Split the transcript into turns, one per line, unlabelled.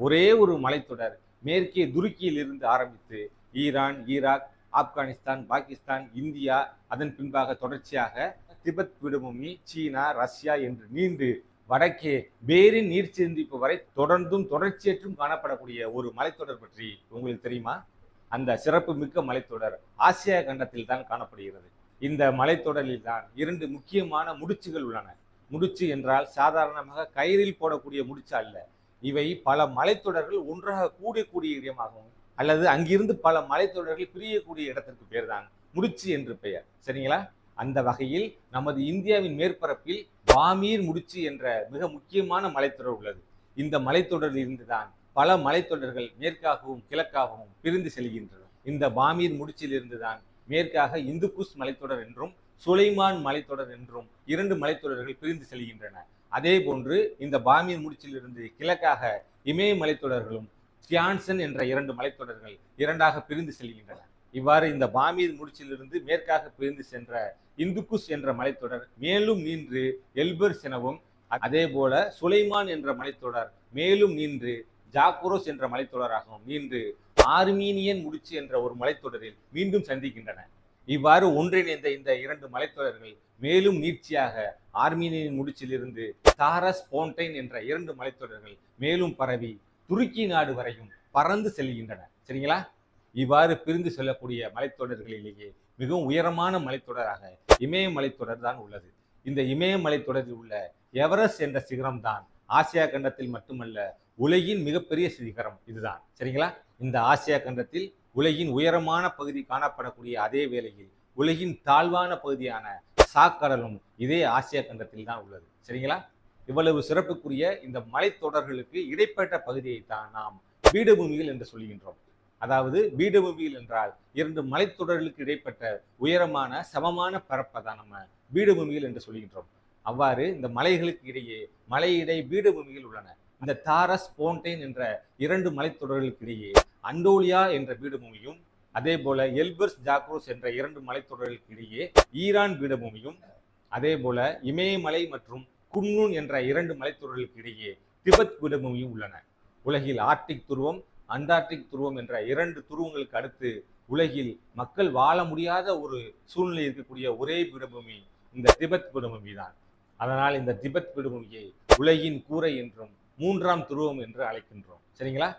ஒரே ஒரு மலைத்தொடர் மேற்கே துருக்கியில் இருந்து ஆரம்பித்து Iran Iraq Afghanistan Pakistan India அதன் பின்பாக தொடர்ச்சியாக திபெத் பீடபூமி சீனா ரஷ்யா என்று நீண்டு வடக்கே பேரின் நீர் சந்திப்பு வரை தொடர்ந்தும் தொடர்ச்சியற்றும் காணப்படக்கூடிய ஒரு மலைத்தொடர் பற்றி உங்களுக்கு தெரியுமா? அந்த சிறப்பு மிக்க மலைத்தொடர் ஆசியா கண்டத்தில் தான் காணப்படுகிறது. இந்த மலைத்தொடரில் தான் இரண்டு முக்கியமான முடிச்சுகள் உள்ளன. முடிச்சு என்றால் சாதாரணமாக கயிறில் போடக்கூடிய முடிச்சு அல்ல. இவை பல மலைத்தொடர்கள் ஒன்றாக கூடக்கூடிய இடமாகவும் அல்லது அங்கிருந்து பல மலைத்தொடர்கள் பிரியக்கூடிய இடத்திற்கு பேர் தான் முடிச்சு என்று பெயர். சரிங்களா? அந்த வகையில் நமது இந்தியாவின் மேற்பரப்பில் பாமீர் முடிச்சு என்ற மிக முக்கியமான மலைத்தொடர் உள்ளது. இந்த மலைத்தொடரில் இருந்துதான் பல மலைத்தொடர்கள் மேற்காகவும் கிழக்காகவும் பிரிந்து செல்கின்றன. இந்த பாமீர் முடிச்சில் இருந்துதான் மேற்காக இந்துகுஷ் மலைத்தொடர் என்றும் சுலைமான் மலைத்தொடர் என்றும் இரண்டு மலைத்தொடர்கள் பிரிந்து செல்கின்றன. அதே போன்று இந்த பாமீர் முடிச்சிலிருந்து கிழக்காக இமய மலைத்தொடர்களும் சியான்சன் என்ற இரண்டு மலைத்தொடர்கள் இரண்டாக பிரிந்து செல்கின்றன. இவ்வாறு இந்த பாமீர் முடிச்சிலிருந்து மேற்காக பிரிந்து சென்ற இந்துக்குஸ் என்ற மலைத்தொடர் மேலும் நின்று எல்பர்ஸ் எனவும் அதே போல சுலைமான் என்ற மலைத்தொடர் மேலும் நின்று ஜாக்குரோஸ் என்ற மலைத்தொடராகவும் நின்று ஆர்மீனியன் முடிச்சு என்ற ஒரு மலைத்தொடரில் மீண்டும் சந்திக்கின்றன. இவ்வாறு ஒன்றிணைந்த இந்த இரண்டு மலைத்தொடர்கள் மேலும் நீட்சியாக ஆர்மீனியின் முடிச்சிலிருந்து தாரஸ் போன்டைன் என்ற இரண்டு மலைத்தொடர்கள் மேலும் பரவி துருக்கி நாடு வரையும் பறந்து செல்கின்றன. சரிங்களா? இவ்வாறு பிரிந்து செல்லக்கூடிய மலைத்தொடர்களிலேயே மிகவும் உயரமான மலைத்தொடராக இமயமலைத்தொடர் தான் உள்ளது. இந்த இமயமலைத்தொடரில் உள்ள எவரெஸ்ட் என்ற சிகரம் தான் ஆசியா கண்டத்தில் மட்டுமல்ல உலகின் மிகப்பெரிய சிகரம் இதுதான். சரிங்களா? இந்த ஆசியா கண்டத்தில் உலகின் உயரமான பகுதி காணப்படக்கூடிய அதே வேளையில் உலகின் தாழ்வான பகுதியான சாக்கடலும் இதே ஆசியா கண்டத்தில் தான் உள்ளது. சரிங்களா? இவ்வளவு சிறப்புக்குரிய இந்த மலைத்தொடர்களுக்கு இடைப்பட்ட பகுதியை தான் நாம் பீடபூமிகள் என்று சொல்கின்றோம். அதாவது பீடபூமிகள் என்றால் இரண்டு மலைத்தொடர்களுக்கு இடைப்பட்ட உயரமான சமமான பரப்பை தான் நம்ம பீடபூமிகள் என்று சொல்கின்றோம். அவ்வாறு இந்த மலைகளுக்கு இடையே மலையிடை பீடபூமிகள் உள்ளன. இந்த தாரஸ் போன்டைன் என்ற இரண்டு மலைத்தொடர்களுக்கு இடையே அண்டோலியா என்ற பீடபூமியும் அதே போல எல்பர்ஸ் ஜாக்ரோஸ் என்ற இரண்டு மலைத்தொடர்களுக்கு இடையே ஈரான் பீடபூமியும் அதே போல இமயமலை மற்றும் குன்னூன் என்ற இரண்டு மலைத்தொடர்களுக்கு இடையே திபெத் பீடபூமியும் உள்ளன. உலகில் ஆர்டிக் துருவம் அண்டார்டிக் துருவம் என்ற இரண்டு துருவங்களுக்கு அடுத்து உலகில் மக்கள் வாழ முடியாத ஒரு சூழ்நிலை இருக்கக்கூடிய ஒரே பீடபூமி இந்த திபெத் பீடபூமி தான் அதனால் இந்த திபெத் பீடபூமியை உலகின் கூரை என்றும் மூன்றாம் துருவம் என்று அழைக்கின்றோம். சரிங்களா?